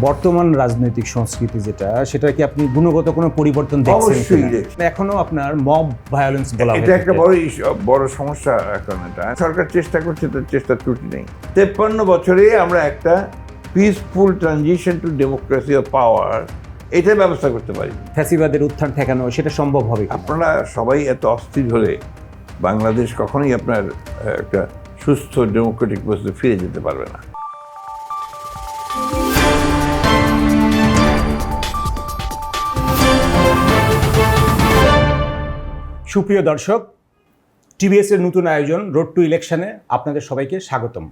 বর্তমান রাজনৈতিক সংস্কৃতি যেটা সেটা কি আপনি গুণগত কোনো পরিবর্তন দেখছেন অবশ্যই দেখছি। এখনও আপনার মব ভায়োলেন্স বলা এটা একটা বড় বড় সমস্যা এখন এটা। সরকার চেষ্টা করছে তো চেষ্টা ত্রুটি নেই। তেপ্পান্ন বছরে আমরা একটা peaceful transition to democracy of power এটা ব্যবস্থা করতে পারি। ফ্যাসিবাদের উত্থান ঠেকানো সেটা সম্ভব হবে? আপনারা সবাই এত অস্থির হলে বাংলাদেশ কখনোই আপনার আহ, একটা সুস্থ ডেমোক্রেটিক পরিস্থিতি ফিরে যেতে পারবে না। সুপ্রিয় দর্শক টিবিএস এর নতুন আয়োজন রোড টু ইলেকশনে আপনাদের সবাইকে স্বাগতম।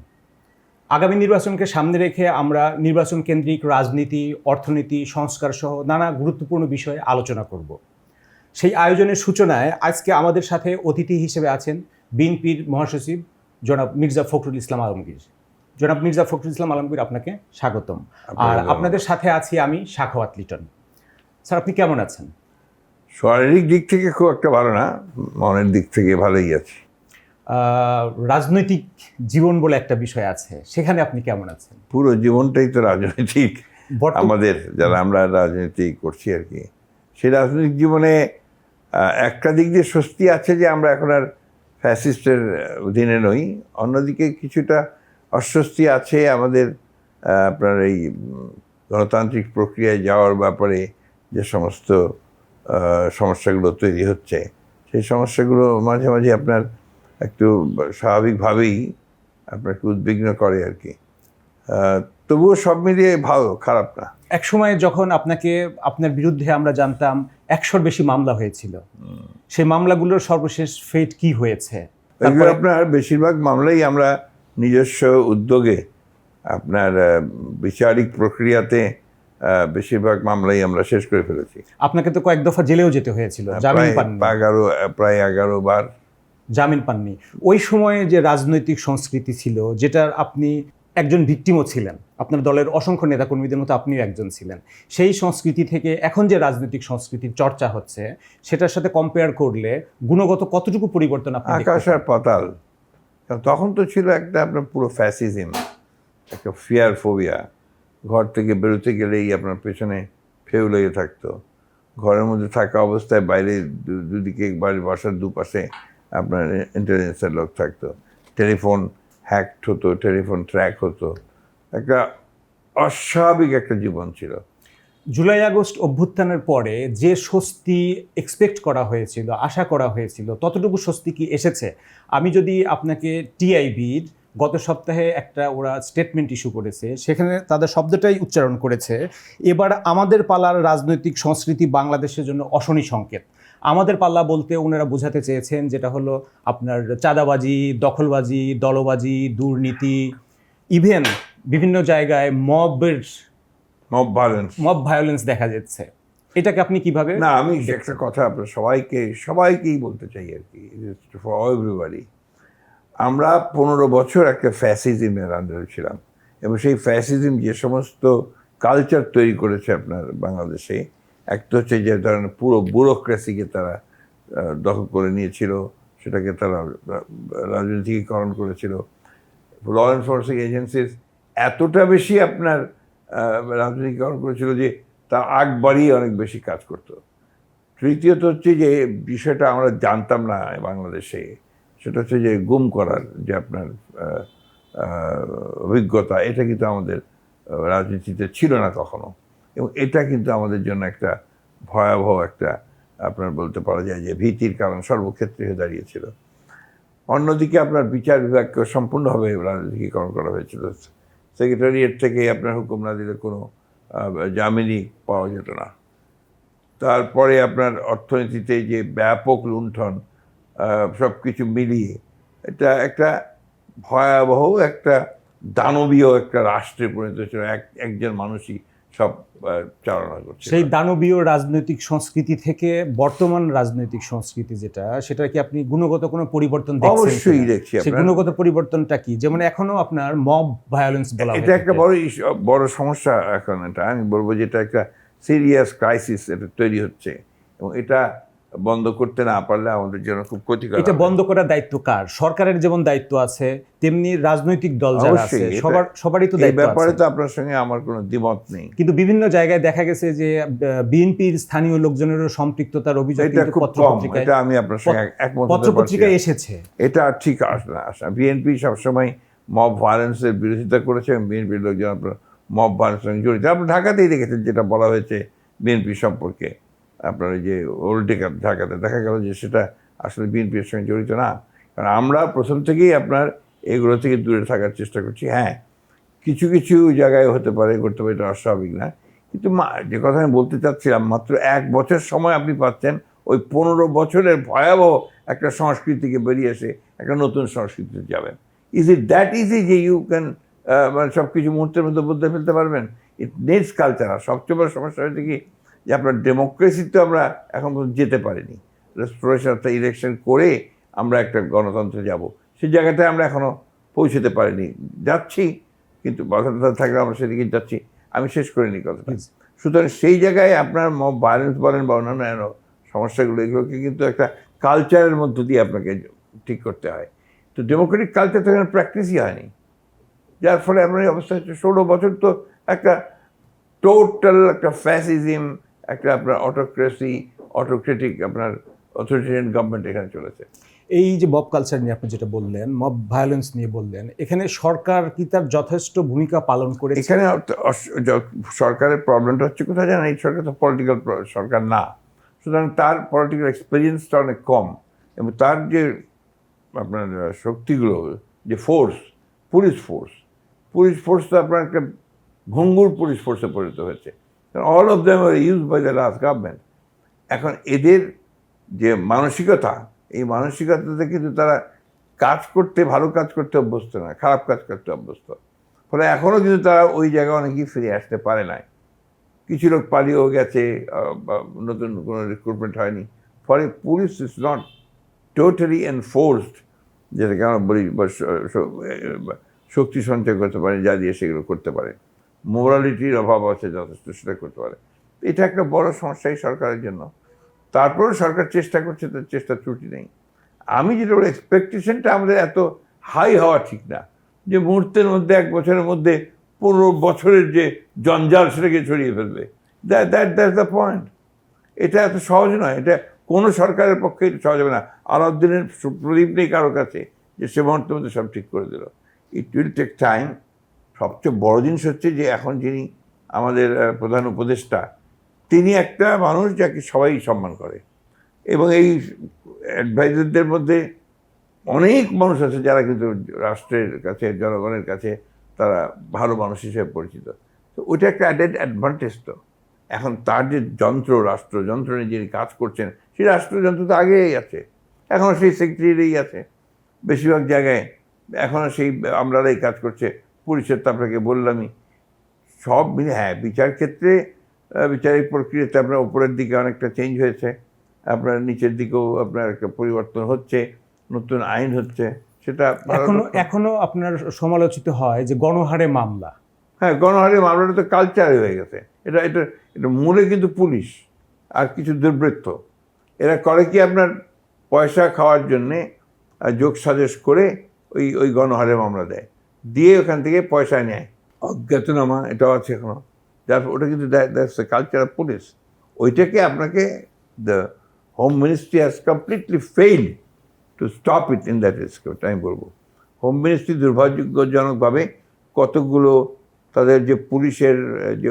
আগামী নির্বাচনকে সামনে রেখে আমরা নির্বাচন কেন্দ্রিক রাজনীতি অর্থনীতি সংস্কার সহ নানা গুরুত্বপূর্ণ বিষয়ে আলোচনা করব। সেই আয়োজনের সূচনায় আজকে আমাদের সাথে অতিথি হিসেবে আছেন বিএনপির মহাসচিব জনাব মির্জা ফখরুল ইসলাম আলমগীর। জনাব মির্জা ফখরুল ইসলাম আলমগীর আপনাকে স্বাগতম। আর আপনাদের সাথে আছি আমি সাখাওয়াত লিটন। স্যার আপনি কেমন আছেন? শারীরিক দিক থেকে খুব একটা ভালো না মনের দিক থেকে ভালোই আছে। রাজনৈতিক জীবন বলে একটা বিষয় আছে সেখানে আপনি কেমন আছেন? পুরো জীবনটাই তো রাজনৈতিক আমাদের যারা আমরা রাজনীতি করছি আর কি। সেই রাজনৈতিক জীবনে একটা দিক দিয়ে স্বস্তি আছে যে আমরা এখন আর ফ্যাসিস্টের অধীনে নই অন্যদিকে কিছুটা অস্বস্তি আছে আমাদের আপনার এই গণতান্ত্রিক প্রক্রিয়ায় যাওয়ার ব্যাপারে যে সমস্ত সমস্যাগুলো তৈরি হচ্ছে। সেই সমস্যাগুলো মাঝে মাঝে আপনার একটু স্বাভাবিকভাবেই আপনাকে উদ্বিগ্ন করে আর কি। তবুও সব মিলিয়ে ভালো খারাপ না। এক সময় যখন আপনাকে আপনার বিরুদ্ধে আমরা জানতাম একশোর বেশি মামলা হয়েছিল। সেই মামলাগুলোর সর্বশেষ ফেট কি হয়েছে? আপনার বেশিরভাগ মামলাই আমরা নিজস্ব উদ্যোগে আপনার বিচারিক প্রক্রিয়াতে বেশিরভাগ মামলাই আমরা শেষ করে ফেলেছি। আপনাকে তো কয়েক দফা জেলেও যেতে হয়েছিল। জামিন পাননি। এগারো প্রায় এগারো বার। জামিন পাননি। ওই সময়ে যে রাজনৈতিক সংস্কৃতি ছিল যেটার আপনি একজন ভিকটিমও ছিলেন আপনার দলের অসংখ্য নেতাকর্মীদের মতো আপনিও একজন ছিলেন সেই সংস্কৃতি থেকে এখন যে রাজনৈতিক সংস্কৃতির চর্চা হচ্ছে সেটার সাথে কম্পেয়ার করলে গুণগত কতটুকু পরিবর্তন আপনি আকাশ আর পাতাল। তখন তো ছিল একটা আপনার পুরো ফ্যাসিজম একটা ফিয়ার ফোবিয়া ঘর থেকে বেরোতে গেলেই আপনার পেছনে ফেউ লেগে থাকতো। ঘরের মধ্যে থাকা অবস্থায় বাইরে দুদিকে বাড়ির বাসার দুপাশে আপনার ইন্টেলিজেন্সের লোক থাকতো। টেলিফোন হ্যাকড হতো, টেলিফোন ট্র্যাক হতো। একটা অস্বাভাবিক একটা জীবন ছিল। জুলাই আগস্ট অভ্যুত্থানের পরে যে স্বস্তি এক্সপেক্ট করা হয়েছিল, আশা করা হয়েছিল, ততটুকু স্বস্তি কি এসেছে? আমি যদি আপনাকে টিআইবির গত সপ্তাহে একটা ওরা স্টেটমেন্ট ইস্যু করেছে সেখানে তাদের শব্দটাই উচ্চারণ করেছে এবার আমাদের পালার রাজনৈতিক সংস্কৃতি বাংলাদেশের জন্য অশনি সংকেত। আমাদের পাল্লা বলতে ওনারা বোঝাতে চেয়েছেন যেটা হলো আপনার চাঁদাবাজি দখলবাজি দলবাজি দুর্নীতি ইভেন বিভিন্ন জায়গায় মবের মব ভায়োলেন্স মব ভায়োলেন্স দেখা যাচ্ছে। এটাকে আপনি কীভাবে না আমি একটা কথা আপনার সবাইকে সবাইকেই বলতে চাই আর কি ফর এভরিবাডি আমরা পনেরো বছর একটা ফ্যাসিজমের আন্ডারে ছিলাম এবং সেই ফ্যাসিজম যে সমস্ত কালচার তৈরি করেছে আপনার বাংলাদেশে, একটা হচ্ছে যে ধরেন পুরো ব্যুরোক্রেসিকে তারা দখল করে নিয়েছিল, সেটাকে তারা রাজনীতিকরণ করেছিল। ল এনফোর্সিং এজেন্সিস এতটা বেশি আপনার রাজনীতিকরণ করেছিল যে তা আগ বাড়িয়ে অনেক বেশি কাজ করতো। তৃতীয়ত হচ্ছে যে বিষয়টা আমরা জানতাম না বাংলাদেশে। সেটা হচ্ছে যে গুম করার যে আপনার অভিজ্ঞতা, এটা কিন্তু আমাদের রাজনীতিতে ছিল না কখনো। এবং এটা কিন্তু আমাদের জন্য একটা ভয়াবহ একটা, আপনার বলতে পারা যায় যে ভীতির কারণ সর্বক্ষেত্রে হয়ে দাঁড়িয়েছিল। অন্যদিকে আপনার বিচার বিভাগকে সম্পূর্ণভাবে রাজনীতিকরণ করা হয়েছিল। সেক্রেটারিয়েট থেকে আপনার হুকুম না দিলে কোনো জামিনই পাওয়া যেত না। তারপরে আপনার অর্থনীতিতে যে ব্যাপক লুণ্ঠন সব কিছু মিলিয়ে। এটা একটা ভয়াবহ একটা দানবীয় একটা রাষ্ট্রে পরিণত ছিল এক একজন মানুষই সব চালনা করছে। সেই দানবীয় রাজনৈতিক সংস্কৃতি থেকে বর্তমান রাজনৈতিক সংস্কৃতি যেটা সেটা কি আপনি গুণগত কোনো পরিবর্তন অবশ্যই? দেখছি সেই গুণগত পরিবর্তনটা কি? যেমন এখনও আপনার মব ভায়োলেন্স বলা এটা একটা বড় বড় সমস্যা এখন এটা। আমি বলব যে এটা একটা সিরিয়াস ক্রাইসিস এটা তৈরি হচ্ছে। এবং এটা বন্ধ করতে না পারলে আমাদের জন্য খুব ক্ষতিকর এটা বন্ধ করার দায়িত্ব কার? সরকারের যেমন দায়িত্ব আছে তেমনি রাজনৈতিক দল যারা আছে সবার সবারই তো দায়িত্ব ব্যাপারে তো আপনার সঙ্গে আমার কোনো দ্বিমত নেই। কিন্তু বিভিন্ন জায়গায় দেখা গেছে যে বিএনপির স্থানীয় লোকজনেরও সম্পৃক্ততার অভিযোগ কিন্তু পত্রপত্রিকায় এটা আমি আপনার সঙ্গে একমত পত্রপত্রিকায় এসেছে। এটা ঠিক আসে না আসে বিএনপি সবসময় মব ভায়োলেন্সের বিরোধিতা করেছে বিএনপির লোকজন আপনার মব ভায়োলেন্সের সঙ্গে জড়িত। আপনি ঢাকাতেই দেখেছেন যেটা বলা হয়েছে বিএনপি সম্পর্কে। আপনার ওই যে ওল্ড ঢাকাতে দেখা গেল যে সেটা আসলে বিএনপির সঙ্গে জড়িত না। কারণ আমরা প্রথম থেকেই আপনার এগুলো থেকে দূরে থাকার চেষ্টা করছি। হ্যাঁ কিছু কিছু জায়গায় হতে পারে করতে পারে, এটা অস্বাভাবিক না। কিন্তু যে কথা আমি বলতে চাচ্ছিলাম, মাত্র এক বছর সময় আপনি পাচ্ছেন, ওই পনেরো বছরের ভয়াবহ একটা সংস্কৃতিকে বেরিয়ে এসে একটা নতুন সংস্কৃতিতে যাবেন। ইজ ইট দ্যাট ইজি যে ইউ ক্যান মানে সব কিছু মুহূর্তের মধ্যে বদলে ফেলতে পারবেন? ইট নেটস কালচার সবচেয়ে বড় সমস্যা হয়েছে কি যে আপনার ডেমোক্রেসি তো আমরা এখন পর্যন্ত যেতে পারিনি। রেস্টোরেশন একটা ইলেকশন করে আমরা একটা গণতন্ত্রে যাব। সেই জায়গাটায় আমরা এখনও পৌঁছতে পারিনি। যাচ্ছি কিন্তু বাধা থাকলে আমরা সেদিকে যাচ্ছি। আমি শেষ করিনি কথাটা। Please. সুতরাং সেই জায়গায় আপনার ভায়োলেন্স বলেন বা অন্যান্য এনো সমস্যাগুলো এগুলোকে কিন্তু একটা কালচারের মধ্য দিয়ে আপনাকে ঠিক করতে হয়। তো ডেমোক্রেটিক কালচার তো এখানে প্র্যাকটিসই হয়নি। যার ফলে আপনার এই অবস্থা হচ্ছে ষোলো বছর তো একটা টোটাল একটা ফ্যাসিজম একটা আপনার অটোক্রেসি অটোক্রেটিক আপনার অথরিটেরিয়ান গভর্নমেন্ট এখানে চলেছে। এই যে মব কালচার নিয়ে আপনি যেটা বললেন মব ভায়োলেন্স নিয়ে বললেন এখানে সরকার কি তার যথেষ্ট ভূমিকা পালন করে এখানে সরকারের প্রবলেমটা হচ্ছে কোথায় জানেন? এই সরকার তো পলিটিক্যাল সরকার না। সুতরাং তার পলিটিক্যাল এক্সপিরিয়েন্সটা অনেক কম এবং তার যে আপনার শক্তিগুলো যে force police force police force তো আপনার একটা ঘুঙ্গুর পুলিশ ফোর্সে পরিণত হয়েছে। All of them are used by the last government এখন এদের যে মানসিকতা, এই মানসিকতাতে কিন্তু তারা কাজ করতে, ভালো কাজ করতে অভ্যস্ত না খারাপ কাজ করতে অভ্যস্ত। ফলে এখনও কিন্তু তারা ওই জায়গায় অনেকেই ফিরে আসতে পারে নাই। কিছু লোক পালিয়েও গেছে নতুন কোনো রিক্রুটমেন্ট হয়নি। ফলে police is not totally enforced যেটাকে আমরা বলি শক্তি সঞ্চয় করতে পারে, যা দিয়ে সেগুলো করতে পারে। মোরালিটির অভাব আছে যথেষ্ট, সেটা করতে পারে। এটা একটা বড় সমস্যা এই সরকারের জন্য। তারপরেও সরকার চেষ্টা করছে, তার চেষ্টা ত্রুটি নেই। আমি যেটা বলি এক্সপেকটেশনটা আমাদের এত হাই হওয়া ঠিক না। যে মুহূর্তের মধ্যে, এক বছরের মধ্যে পনেরো বছরের যে জঞ্জাল, সেটাকে ছড়িয়ে ফেলবে। That that that the point এটা এত সহজ নয়। এটা কোনো সরকারের পক্ষে এটা সহজ হবে না। আলাউদ্দিনের প্রদীপ নেই কারও কাছে যে সে মুহূর্তের মধ্যে সব ঠিক করে দিল। ইট উইল টেক টাইম সবচেয়ে বড় জিনিস হচ্ছে যে এখন যিনি আমাদের প্রধান উপদেষ্টা, তিনি একটা মানুষ যাকে সবাই সম্মান করে। এবং এই অ্যাডভাইজারদের মধ্যে অনেক মানুষ আছে যারা কিন্তু রাষ্ট্রের কাছে, জনগণের কাছে তারা ভালো মানুষ হিসেবে পরিচিত। তো ওইটা একটা অ্যাডেড অ্যাডভান্টেজ তো। এখন তার যে যন্ত্র রাষ্ট্র যন্ত্র নিয়ে যিনি কাজ করছেন, সেই রাষ্ট্রযন্ত্র তো আগেই আছে। এখনও সেই সেক্রেটারিই আছে। বেশিরভাগ জায়গায় এখনও সেই আমরারাই কাজ করছে। পুলিশের তো আপনাকে বললামই। সব মিলে হ্যাঁ বিচার ক্ষেত্রে বিচারিক প্রক্রিয়াতে আপনার উপরের দিকে অনেকটা চেঞ্জ হয়েছে। আপনার নিচের দিকেও আপনার একটা পরিবর্তন হচ্ছে নতুন আইন হচ্ছে সেটা এখনও। এখনও আপনার সমালোচিত হয় যে গণহারে মামলা। হ্যাঁ গণহারে মামলাটা তো কালচারে হয়ে গেছে। এটা এটা এটা মূলে কিন্তু পুলিশ আর কিছু দুর্বৃত্ত। এরা করে কি আপনার পয়সা খাওয়ার জন্যে যোগ সাজেশ করে ওই ওই গণহারে মামলা দেয়। দিয়ে ওখান থেকে পয়সা নেয়। অজ্ঞাতনামা, এটাও আছে এখনও। যার ওটা কিন্তু that's the culture of police ওইটাকে আপনাকে the home ministry has completely fail to stop it in that respect আমি বলব। হোম মিনিস্ট্রি দুর্ভাগ্যজনকভাবে কতগুলো তাদের যে পুলিশের, যে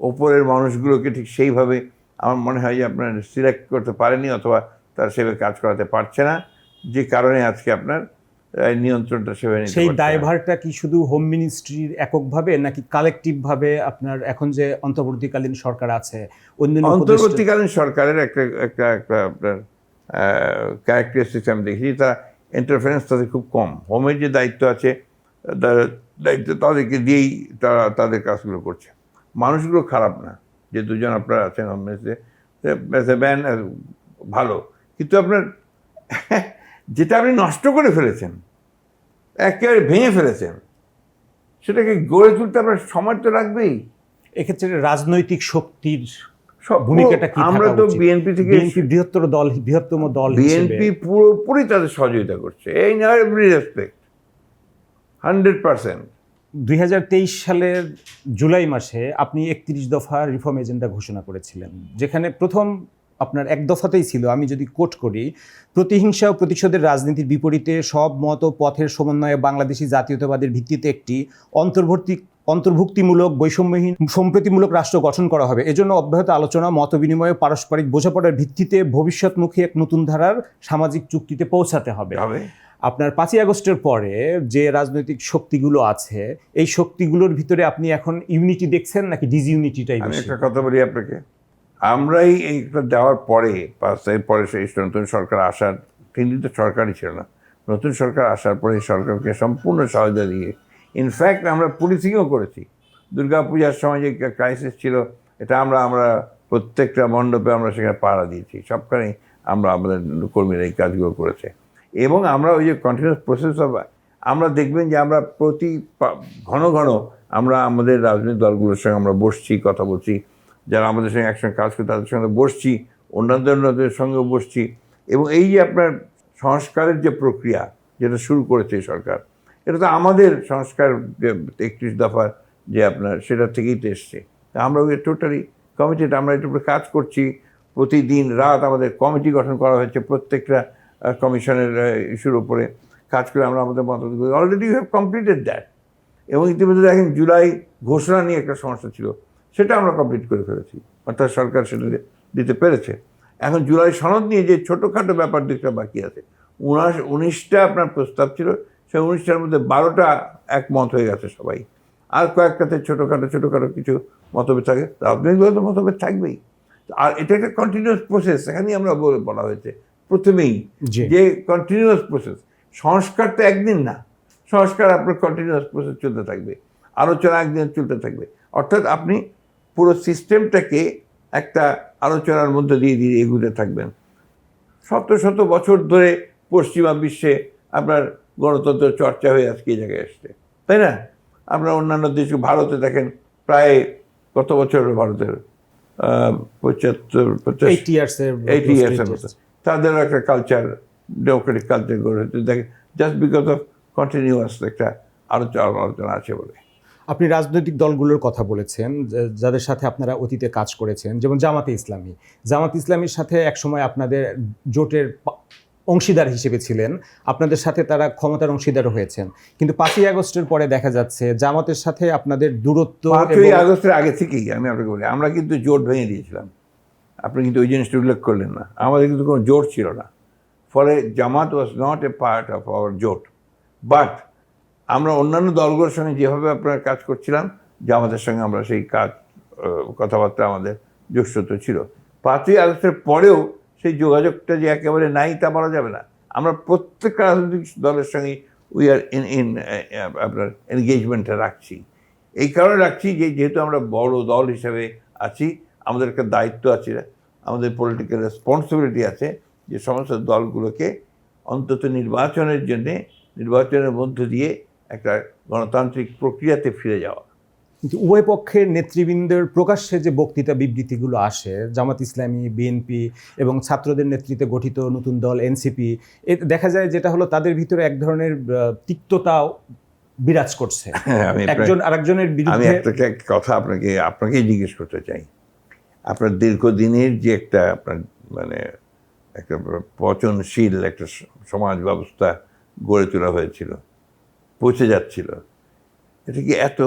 ওপরের মানুষগুলোকে ঠিক সেইভাবে আমার মনে হয় যে আপনার সিলেক্ট করতে পারেনি অথবা তারা সেভাবে কাজ করাতে পারছে না। যে কারণে আজকে আপনার নিয়ন্ত্রণটা সেভাবে নিতে সেই দায়ভারটা কি শুধু হোম মিনিস্ট্রির এককভাবে নাকি কালেকটিভ ভাবে আপনার এখন যে অন্তর্বর্তীকালীন সরকার আছে অন্যান্য অন্তর্বর্তীকালীন সরকারের একটা একটা একটা আপনার ক্যারেক্টারিস্টিক্স আমি দেখি তা ইন্টারফারেন্স তাদের খুব কম। হোমের যে দায়িত্ব আছে দায়িত্ব তাদেরকে দিয়েই তারা তাদের কাজগুলো করছে। মানুষগুলো খারাপ না যে দুজন আপনারা আছেন হোম মিনিস্ট্রি ব্যান ভালো। কিন্তু আপনার যেটা আপনি নষ্ট করে ফেলেছেন একেবারে ভেঙে ফেলেছেন সেটাকে গড়ে তুলতে আপনার সময় তো লাগবেই। এক্ষেত্রে রাজনৈতিক শক্তির ভূমিকাটা কি আমরা তো বিএনপি থেকে বৃহত্তর দল বৃহত্তম দল বিএনপি পুরোপুরি তাদের সহযোগিতা করছে। এই এভরি রেসপেক্ট হান্ড্রেড পার্সেন্ট দুই সালের জুলাই মাসে আপনি একত্রিশ দফা রিফর্ম এজেন্ডা ঘোষণা করেছিলেন যেখানে প্রথম আপনার এক দফাতেই ছিল আমি যদি কোট করি প্রতিহিংসা ও প্রতিশোধের রাজনীতির বিপরীতে সব মত ও পথের সমন্বয়ে বাংলাদেশি জাতীয়তাবাদের ভিত্তিতে একটি অন্তর্ভর্তি অন্তর্ভুক্তিমূলক বৈষম্যহীন সম্প্রতিমূলক রাষ্ট্র গঠন করা হবে। এজন্য অব্যাহত আলোচনা মত বিনিময় পারস্পরিক বোঝাপড়ার ভিত্তিতে ভবিষ্যৎমুখী এক নতুন ধারার সামাজিক চুক্তিতে পৌঁছাতে হবে। আপনার পাঁচই আগস্টের পরে যে রাজনৈতিক শক্তিগুলো আছে এই শক্তিগুলোর ভিতরে আপনি এখন ইউনিটি দেখছেন নাকি ডিসইউনিটিটাই আমি বেশি? একটা কথা বলি আপনাকে। আমরাই এইটা দেওয়ার পরে পাঁচ এর পরে সেই নতুন সরকার আসার দিন তো সরকারই ছিল না। নতুন সরকার আসার পরে সরকারকে সম্পূর্ণ সহায়তা দিয়ে ইনফ্যাক্ট আমরা পুলিশিংও করেছি। দুর্গাপূজার সময় যে ক্রাইসিস ছিল, এটা আমরা আমরা প্রত্যেকটা মণ্ডপে আমরা সেখানে পাহারা দিয়েছি। সবখানেই আমরা আমাদের কর্মীরা এই কাজগুলো করেছে। এবং আমরা ওই যে কন্টিনিউস প্রসেস অফ আমরা দেখবেন যে আমরা প্রতি ঘন ঘন আমরা আমাদের রাজনৈতিক দলগুলোর সঙ্গে আমরা বসছি, কথা বলছি। যারা আমাদের সঙ্গে একসঙ্গে কাজ করে তাদের সঙ্গে বসছি, অন্যান্য অন্যদের সঙ্গে বসছি এবং এই যে আপনার সংস্কারের যে প্রক্রিয়া যেটা শুরু করেছে সরকার, এটা তো আমাদের সংস্কার একত্রিশ দফার যে আপনার সেটা থেকেই তো এসছে। আমরা ওই টোটালি কমিটিটা আমরা এটার উপরে কাজ করছি। প্রতিদিন রাত আমাদের কমিটি গঠন করা হয়েছে প্রত্যেকটা কমিশনের ইস্যুর উপরে কাজ করে আমরা আমাদের মতামত করি অলরেডি হ্যাভ কমপ্লিটেড দ্যাট এবং ইতিমধ্যে দেখেন জুলাই ঘোষণা নিয়ে একটা সমস্যা ছিল। সেটা আমরা কমপ্লিট করে ফেলেছি। অর্থাৎ সরকার সেটা দিতে পেরেছে। এখন জুলাই সনদ নিয়ে যে ছোটোখাটো ব্যাপার দিকটা বাকি আছে উনাশ উনিশটা আপনার প্রস্তাব ছিল সেই উনিশটার মধ্যে বারোটা একমত হয়ে গেছে সবাই। আর কয়েকটাতে ছোটোখাটো ছোটোখাটো কিছু মতভেদ থাকে। রাজনৈতিকভাবে তো মতভেদ থাকবেই। আর এটা একটা কন্টিনিউয়াস প্রসেস এখানেই আমরা বলে বলা হয়েছে প্রথমেই যে কন্টিনিউয়াস প্রসেস সংস্কার তো একদিন না সংস্কার আপনার কন্টিনিউয়াস প্রসেস চলতে থাকবে আলোচনা একদিন চলতে থাকবে। অর্থাৎ আপনি পুরো সিস্টেমটাকে একটা আলোচনার মধ্যে দিয়ে দিয়ে এগুতে থাকবেন। শত শত বছর ধরে পশ্চিমা বিশ্বে আপনার গণতন্ত্র চর্চা হয়ে আজকে এই জায়গায় এসছে তাই না? আপনার অন্যান্য দেশ ভারতে দেখেন প্রায় কত বছর ভারতের? পঁচাত্তর এইট ইয়ার্সের মতো তাদেরও একটা কালচার ডেমোক্রেটিক কালচার গড়ে হচ্ছে দেখে জাস্ট বিকজ অফ কন্টিনিউয়াস একটা আলোচনা আলোচনা আছে বলে। আপনি রাজনৈতিক দলগুলোর কথা বলেছেন যাদের সাথে আপনারা অতীতে কাজ করেছেন, যেমন জামাতে ইসলামী। জামাত ইসলামীর সাথে একসময় আপনাদের জোটের অংশীদার হিসেবে ছিলেন। আপনাদের সাথে তারা ক্ষমতার অংশীদার হয়েছেন। কিন্তু পাঁচই আগস্টের পরে দেখা যাচ্ছে, জামাতের সাথে আপনাদের দূরত্ব পাঁচই আগস্টের আগে থেকেই আমি আপনাকে বলি, আমরা কিন্তু জোট ভেঙে দিয়েছিলাম। আপনি কিন্তু ওই জিনিসটা উল্লেখ করলেন না। আমাদের কিন্তু কোনো জোট ছিল না। ফলে Jamaat was not a part of our জোট। বাট আমরা অন্যান্য দলগুলোর সঙ্গে যেভাবে আপনার কাজ করছিলাম জামাতের সঙ্গে আমরা সেই কাজ কথাবার্তা আমাদের যোগসূত্র ছিল। পাঁচই আগস্টের পরেও সেই যোগাযোগটা যে একেবারে নাই তা বলা যাবে না। আমরা প্রত্যেকটা রাজনৈতিক দলের সঙ্গে উই আর ইন ইন আপনার এনগেজমেন্টে রাখছি। এই কারণে রাখছি যে, যেহেতু আমরা বড় দল হিসেবে আছি আমাদের একটা দায়িত্ব আছে, আমাদের পলিটিক্যাল রেসপন্সিবিলিটি আছে, যে সমস্ত দলগুলোকে অন্তত নির্বাচনের জন্যে, নির্বাচনের মধ্য দিয়ে একটা গণতান্ত্রিক প্রক্রিয়াতে ফিরে যাওয়া। কিন্তু উভয় পক্ষের নেতৃবৃন্দের প্রকাশ্যে যে বক্তৃতা বিবৃতিগুলো আসে জামাত ইসলামী বিএনপি এবং ছাত্রদের নেতৃত্বে গঠিত নতুন দল এনসিপি দেখা যায় যেটা হলো তাদের ভিতরে এক ধরনের তিক্ততা বিরাজ করছে। হ্যাঁ, আমি একজন আরেকজনের আমি বিরুদ্ধে একটা কথা আপনাকে আপনাকেই জিজ্ঞেস করতে চাই। আপনার দীর্ঘদিনের যে একটা আপনার মানে একটা পচনশীল একটা সমাজ ব্যবস্থা গড়ে তোলা হয়েছিল পৌঁছে যাচ্ছিল। এটা কি এত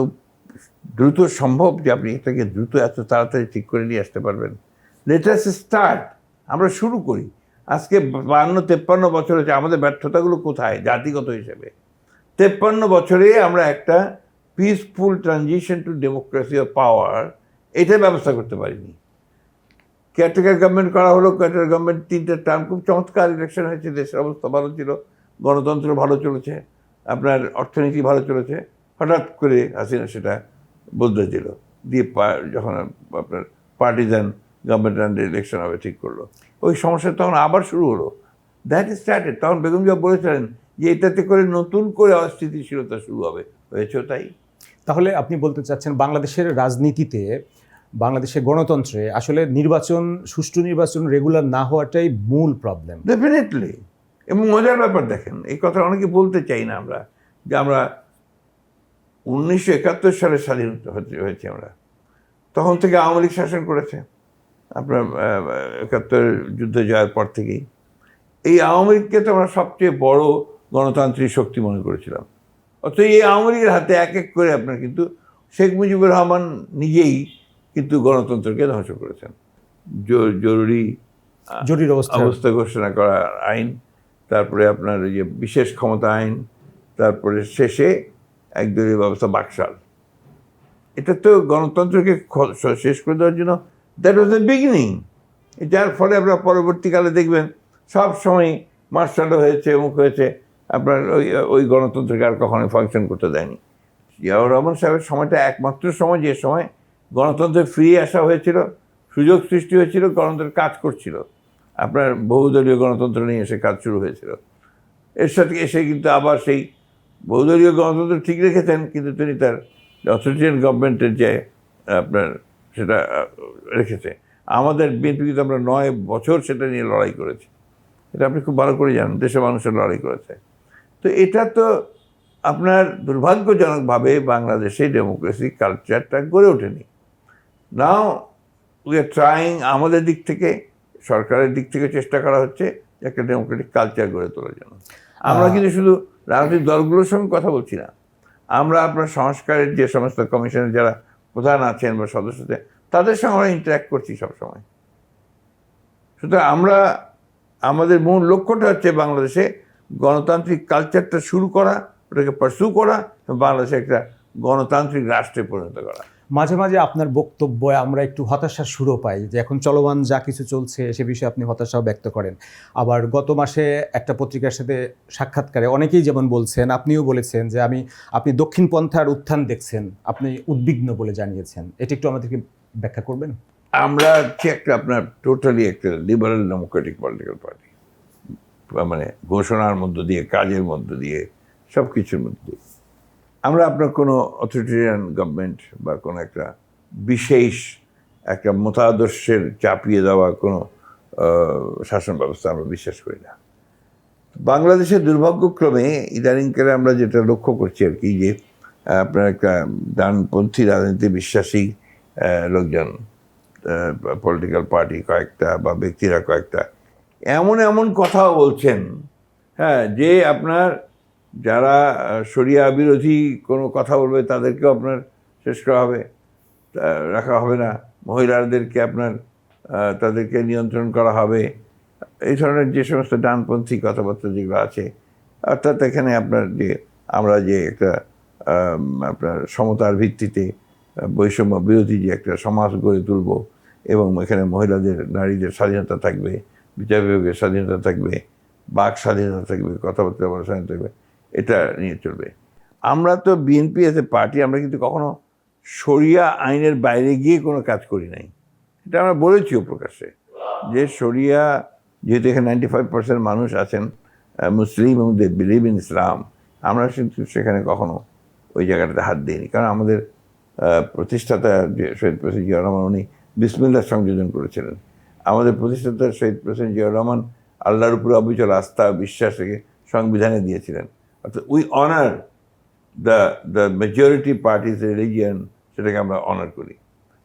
দ্রুত সম্ভব যে আপনি এটাকে দ্রুত এত তাড়াতাড়ি ঠিক করে নিয়ে আসতে পারবেন? লেটাস স্টার্ট আমরা শুরু করি। আজকে বান্ন, তেপ্পান্ন বছর হচ্ছে আমাদের ব্যর্থতাগুলো কোথায়? জাতিগত হিসেবে। তেপ্পান্ন বছরে আমরা একটা peaceful transition to democracy of power এটা ব্যবস্থা করতে পারিনি। কেয়ারটেকার গভর্নমেন্ট করা হলো কেয়ারটেকার গভর্নমেন্ট তিনটে টার্ম খুব চমৎকার ইলেকশন হয়েছে, দেশের অবস্থা ভালো ছিল, গণতন্ত্র ভালো চলেছে। আপনার অর্থনীতি ভালো চলেছে হঠাৎ করে হাসিনা সেটা বদলে দিল। দিয়ে যখন আপনার পার্টিজান গভর্নমেন্ট আন্ডার ইলেকশন হবে ঠিক করল। ওই সমস্যা তখন আবার শুরু হলো। দ্যাট ইজ স্টার্টেড তখন বেগম জিয়া বলেছিলেন যে এটাতে করে নতুন করে অস্থিতিশীলতা শুরু হবে। হয়েছেও তাই। তাহলে আপনি বলতে চাচ্ছেন বাংলাদেশের রাজনীতিতে বাংলাদেশের গণতন্ত্রে আসলে নির্বাচন সুষ্ঠু নির্বাচন রেগুলার না হওয়াটাই মূল প্রবলেম ডেফিনেটলি এবং মজার ব্যাপার দেখেন এই কথা অনেকে বলতে চাই না আমরা যে আমরা উনিশশো একাত্তর সালে স্বাধীন হয়েছি আমরা। তখন থেকে আওয়ামী লীগ শাসন করেছে। আপনার একাত্তর যুদ্ধ জয়ের পর থেকেই। এই আওয়ামী লীগকে তো আমরা সবচেয়ে বড় গণতান্ত্রিক শক্তি মনে করেছিলাম। অথচ এই আওয়ামী লীগের হাতে এক এক করে আপনার কিন্তু শেখ মুজিবুর রহমান নিজেই কিন্তু গণতন্ত্রকে ধ্বংস করেছেন। জরুরি জরুরি অবস্থা। অবস্থা ঘোষণা করা আইন তারপরে আপনার ওই যে বিশেষ ক্ষমতা আইন, তারপরে শেষে একদলীয় ব্যবস্থা বাকশাল। এটা তো গণতন্ত্রকে শেষ করে দেওয়ার জন্য দ্যাট ওয়াজ দ্য বিগিনিং যার ফলে আপনার পরবর্তীকালে দেখবেন সব সময় মার্শালও হয়েছে, অমুক হয়েছে, আপনার ওই ওই গণতন্ত্রকে আর কখনোই ফাংশন করতে দেয়নি। জিয়াউর রহমান সাহেবের সময়টা একমাত্র সময় যে সময় গণতন্ত্রে ফিরে আসা হয়েছিল, সুযোগ সৃষ্টি হয়েছিল গণতন্ত্র কাজ করছিল। আপনার বহুদলীয় গণতন্ত্র নিয়ে এসে কাজ শুরু হয়েছিল। এর সাথে এসে কিন্তু আবার সেই বহুদলীয় গণতন্ত্র ঠিক রেখেছেন, কিন্তু তিনি তার অথরিটিয়ান গভর্নমেন্টের যে, আপনার সেটা রেখেছে। আমাদের বিএনপি কিন্তু আমরা নয় বছর সেটা নিয়ে লড়াই করেছি। এটা আপনি খুব ভালো করে জানেন, দেশের মানুষের লড়াই করেছে। তো এটা তো আপনার দুর্ভাগ্যজনকভাবে বাংলাদেশে ডেমোক্রেসি কালচারটা গড়ে ওঠেনি। নাও উই আর ট্রাইং আমাদের দিক থেকে সরকারের দিক থেকে চেষ্টা করা হচ্ছে একটা ডেমোক্রেটিক কালচার গড়ে তোলার জন্য। আমরা কিন্তু শুধু রাজনৈতিক দলগুলোর সঙ্গে কথা বলছি না। আমরা আপনার সংস্কারের যে সমস্ত কমিশনের যারা প্রধান আছেন বা সদস্যদের তাদের সঙ্গে আমরা ইন্টারাক্ট করছি সবসময়। সুতরাং আমরা আমাদের মূল লক্ষ্যটা হচ্ছে বাংলাদেশে গণতান্ত্রিক কালচারটা শুরু করা ওটাকে পার্সু করা এবং বাংলাদেশে একটা গণতান্ত্রিক রাষ্ট্রে পরিণত করা। মাঝে মাঝে আপনার বক্তব্যে আমরা একটু হতাশার সুরও পাই যে এখন চলমান যা কিছু চলছে সে বিষয়ে আপনি হতাশাও ব্যক্ত করেন। আবার গত মাসে একটা পত্রিকার সাথে সাক্ষাৎকারে অনেকেই যেমন বলছেন, আপনিও বলেছেন যে আমি, আপনি দক্ষিণ পন্থার উত্থান দেখছেন, আপনি উদ্বিগ্ন বলে জানিয়েছেন। এটি একটু আমাদেরকে ব্যাখ্যা করবেন? আমরা হচ্ছে একটা আপনার টোটালি একটা লিবারেল ডেমোক্রেটিক পলিটিক্যাল পার্টি মানে ঘোষণার মধ্য দিয়ে, কাজের মধ্য দিয়ে সব কিছুর মধ্য দিয়ে। আমরা আপনার কোনো অথরিটেরিয়ান গভর্নমেন্ট বা কোনো একটা বিশেষ একটা মতাদর্শের চাপিয়ে দেওয়া কোনো শাসন ব্যবস্থা আমরা বিশ্বাস করি না। বাংলাদেশের দুর্ভাগ্যক্রমে ইদানিংকালে আমরা যেটা লক্ষ্য করছি আর কি যে আপনার একটা ডানপন্থী রাজনীতি বিশ্বাসী লোকজন পলিটিক্যাল পার্টি কয়েকটা বা ব্যক্তিরা কয়েকটা এমন এমন কথাও বলছেন হ্যাঁ যে আপনার যারা শরিয়া বিরোধী কোনো কথা বলবে তাদেরকেও আপনার শেষ করা হবে রাখা হবে না। মহিলাদেরকে আপনার তাদেরকে নিয়ন্ত্রণ করা হবে। এই ধরনের যে সমস্ত ডানপন্থী কথাবার্তা যেগুলো আছে, অর্থাৎ এখানে আপনার যে, আমরা যে একটা আপনার সমতার ভিত্তিতে বৈষম্য বিরোধী যে একটা সমাজ গড়ে তুলব এবং এখানে মহিলাদের, নারীদের স্বাধীনতা থাকবে, বিচার বিভাগের স্বাধীনতা থাকবে, বাক স্বাধীনতা থাকবে, কথাবার্তা বলার স্বাধীনতা থাকবে এটা নিয়ে চলবে। আমরা তো বিএনপি এতে পার্টি আমরা কিন্তু কখনো শরিয়া আইনের বাইরে গিয়ে কোনো কাজ করি নাই। এটা আমরা বলেছিও প্রকাশ্যে। যে শরিয়া, যেহেতু এখানে নাইনটি ফাইভ পার্সেন্ট মানুষ আছেন মুসলিম এবং দে বিলিভ ইন ইসলাম আমরা কিন্তু সেখানে কখনো ওই জায়গাটাতে হাত দিইনি। কারণ আমাদের প্রতিষ্ঠাতা যে শহীদ প্রেসিডেন্ট জিয়া রহমান, উনি বিসমিল্লাহ সংযোজন করেছিলেন। আমাদের প্রতিষ্ঠাতা শহীদ প্রেসিডেন্ট জিয়া রহমান আল্লাহর উপর অবিচল আস্থা, বিশ্বাস রেখে সংবিধানে দিয়েছিলেন। We honour the the majority parties religion সেটাকে আমরা অনার করি।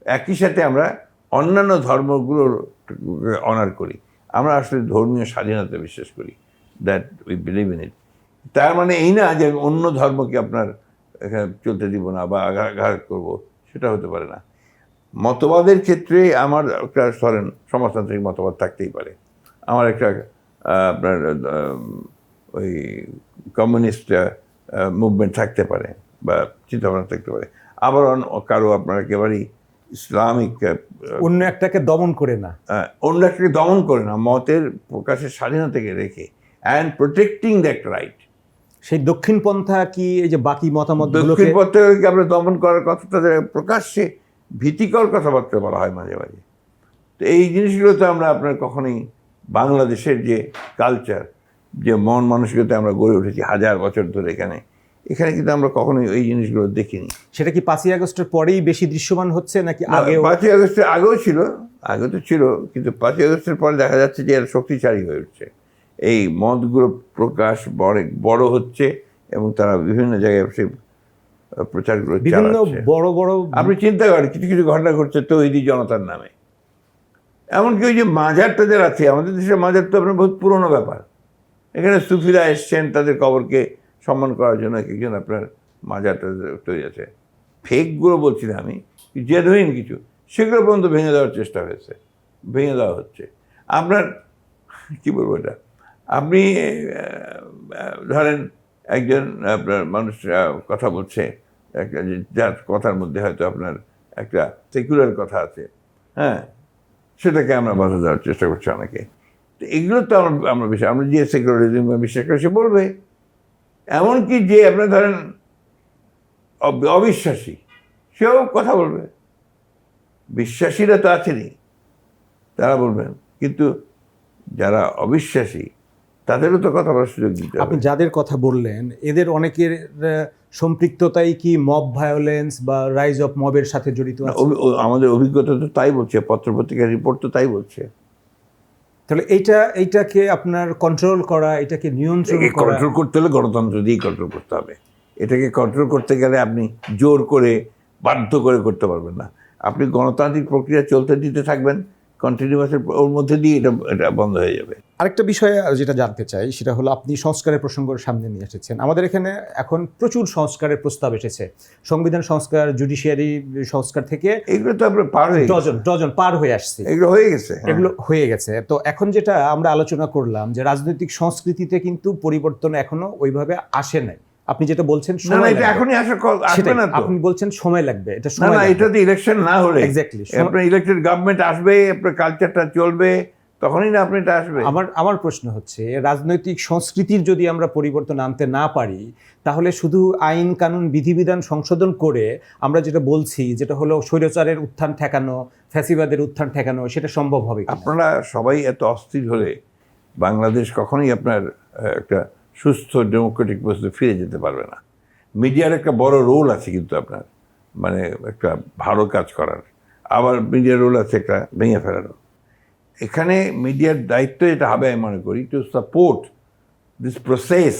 একই সাথে আমরা অন্যান্য ধর্মগুলোর অনার করি। আমরা আসলে ধর্মীয় স্বাধীনতা বিশ্বাস করি that we believe in it তার মানে এই না যে অন্য ধর্মকে আপনার চলতে দিব না বা আঘা- আঘাত করব, সেটা হতে পারে না। মতবাদের ক্ষেত্রে আমার একটা, ধরেন, সমাজতান্ত্রিক মতবাদ থাকতেই পারে। আমার একটা আপনার ওই কমিউনিস্ট মুভমেন্ট থাকতে পারে বা চিন্তাভাবনা থাকতে পারে। আবার কারও আপনার একেবারেই ইসলামিক অন্য একটাকে দমন করে না। অন্য একটাকে দমন করে না মতের প্রকাশের স্বাধীনতাকে রেখে। অ্যান্ড প্রোটেক্টিং দ্যাট রাইট সেই দক্ষিণ পন্থা কি এই যে বাকি মতামত দক্ষিণ পথকে আমরা দমন করার কথা তাদের প্রকাশ্যে ভীতিকর কথাবার্তা বলা হয় মাঝে মাঝে। তো এই জিনিসগুলো তো আমরা আপনার কখনোই বাংলাদেশের যে কালচার যে মন মানসিকতা আমরা গড়ে উঠেছি হাজার বছর ধরে এখানে এখানে কিন্তু আমরা কখনোই এই জিনিসগুলো দেখিনি। সেটা কি পাঁচই আগস্টের পরেই বেশি দৃশ্যমান হচ্ছে নাকি আগে পাঁচই আগস্টের আগেও ছিল আগে তো ছিল কিন্তু পাঁচই আগস্টের পরে দেখা যাচ্ছে যে এরা শক্তিশালী হয়ে উঠছে। এই মতগুলো প্রকাশ বড় বড় হচ্ছে এবং তারা বিভিন্ন জায়গায় সেই প্রচারগুলো বিভিন্ন বড় বড় আপনি চিন্তা করেন কিছু কিছু ঘটনা ঘটছে তৈরি জনতার নামে। এমনকি ওই যে মাজার টাজার আছে আমাদের দেশের মাজার তো আপনার বহুত পুরনো ব্যাপার। এখানে সুফিরা এসছেন, তাদের কবরকে সম্মান করার জন্য এক একজন আপনার মাজার তৈরি আছে ফেকগুলো বলছি না আমি জেনুইন কিছু। সেগুলো পর্যন্ত ভেঙে দেওয়ার চেষ্টা হয়েছে। ভেঙে দেওয়া হচ্ছে। আপনার, কি বলব এটা? আপনি ধরেন একজন আপনার মানুষ কথা বলছে, একটা যার কথার মধ্যে হয়তো আপনার একটা সেকুলার কথা আছে হ্যাঁ সেটাকে আমরা বাধা দেওয়ার চেষ্টা করছি অনেকে। এগুলো তো আমরা আমরা বিশ্বাস আমরা যে সেকুলারিজম বিশ্বাস করি সে বলবে। এমনকি যে আপনার ধরেন অব- অবিশ্বাসী সেও কথা বলবে। বিশ্বাসীরা তো আছেনই তারা বলবেন। কিন্তু যারা অবিশ্বাসী তাদেরও তো কথা বলার সুযোগ দিতে আপনি যাদের কথা বললেন এদের অনেকের সম্পৃক্ততাই কি মব ভায়োলেন্স বা রাইজ অফ মবের সাথে জড়িত আমাদের অভিজ্ঞতা তো তাই বলছে পত্রপত্রিকার রিপোর্ট তো তাই বলছে। তাহলে এইটা এইটাকে আপনার কন্ট্রোল করা এটাকে নিয়ন্ত্রণ করা। কন্ট্রোল করতে হলে গণতন্ত্র দিয়েই কন্ট্রোল করতে হবে। এটাকে কন্ট্রোল করতে গেলে আপনি জোর করে বাধ্য করে করতে পারবেন না। আপনি গণতান্ত্রিক প্রক্রিয়া চলতে দিতে থাকবেন। কন্টিনিউয়াসের ওর মধ্যে দিয়ে এটা এটা বন্ধ হয়ে যাবে। আরেকটা বিষয়ে যেটা জানতে চাই সেটা হলো আপনি সংস্কারের প্রসঙ্গ সামনে নিয়ে এসেছেন। আমাদের এখানে এখন প্রচুর সংস্কারের প্রস্তাব এসেছে। সংবিধান সংস্কার জুডিশিয়ারি সংস্কার থেকে এগুলো তো আপনার পার হয়ে ডজন ডজন পার হয়ে আসছে। এগুলো হয়ে গেছে হ্যাঁ। এগুলো হয়ে গেছে। তো এখন যেটা আমরা আলোচনা করলাম যে রাজনৈতিক সংস্কৃতিতে কিন্তু পরিবর্তন এখনও ওইভাবে আসে নাই। আপনি যেটা বলছেন সময় লাগবে। এখনই আসা আসবে না তো। আপনি বলছেন সময় লাগবে এটা সময় না এটা তো ইলেকশন না হলে। এক্স্যাক্টলি আপনার ইলেকটেড গভর্নমেন্ট আসবে আপনার কালচারটা চলবে তখনই না আপনি এটা আসবে। আমার আমার প্রশ্ন হচ্ছে রাজনৈতিক সংস্কৃতির যদি আমরা পরিবর্তন আনতে না পারি তাহলে শুধু আইন কানুন বিধিবিধান সংশোধন করে আমরা যেটা বলছি যেটা হলো স্বৈরাচারের উত্থান ঠেকানো ফ্যাসিবাদের উত্থান ঠেকানো সেটা সম্ভব হবে আপনারা সবাই এত অস্থির হলে বাংলাদেশ কখনোই আপনার একটা সুস্থ ডেমোক্রেটিক পরিস্থিতি ফিরে যেতে পারবে না। মিডিয়ার একটা বড় রোল আছে কিন্তু আপনার। মানে একটা ভালো কাজ করার। আবার মিডিয়ার রোল আছে একটা ভেঙে ফেলানো এখানে মিডিয়ার দায়িত্ব এটা হবে আমি মনে করি টু সাপোর্ট দিস প্রসেস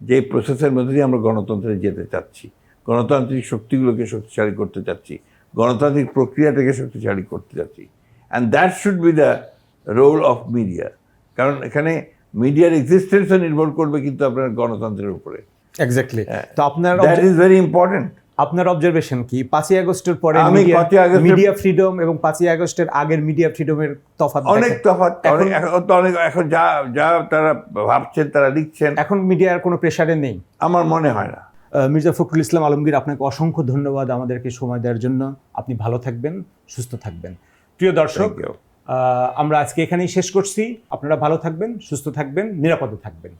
যে প্রসেসের মধ্যে দিয়ে আমরা গণতন্ত্রে যেতে চাচ্ছি। গণতান্ত্রিক শক্তিগুলোকে শক্তিশালী করতে চাচ্ছি। গণতান্ত্রিক প্রক্রিয়াটাকে শক্তিশালী করতে চাচ্ছি। And that should be the role of media কারণ এখানে মিডিয়ার এক্সিস্টেন্সও নির্ভর করবে কিন্তু আপনার গণতন্ত্রের উপরে। এক্স্যাক্টলি। তো আপনার দ্যাট ইজ ভেরি ইম্পর্টেন্ট আপনার অবজারভেশন কি? পাঁচই আগস্টের পরে মিডিয়া ফ্রিডম এবং পাঁচই আগস্টের আগের মিডিয়া ফ্রিডমের তফাৎ অনেক তফাৎ এখন- অনেক এখন যা যা তারা ভাবছেন তারা লিখছেন। এখন মিডিয়ার কোনো প্রেসারে নেই। আমার মনে হয় না। মির্জা ফখরুল ইসলাম আলমগীর আপনাকে অসংখ্য ধন্যবাদ আমাদেরকে সময় দেওয়ার জন্য। আপনি ভালো থাকবেন সুস্থ থাকবেন। প্রিয় দর্শক আমরা আজকে এখানেই শেষ করছি। আপনারা ভালো থাকবেন সুস্থ থাকবেন নিরাপদে থাকবেন।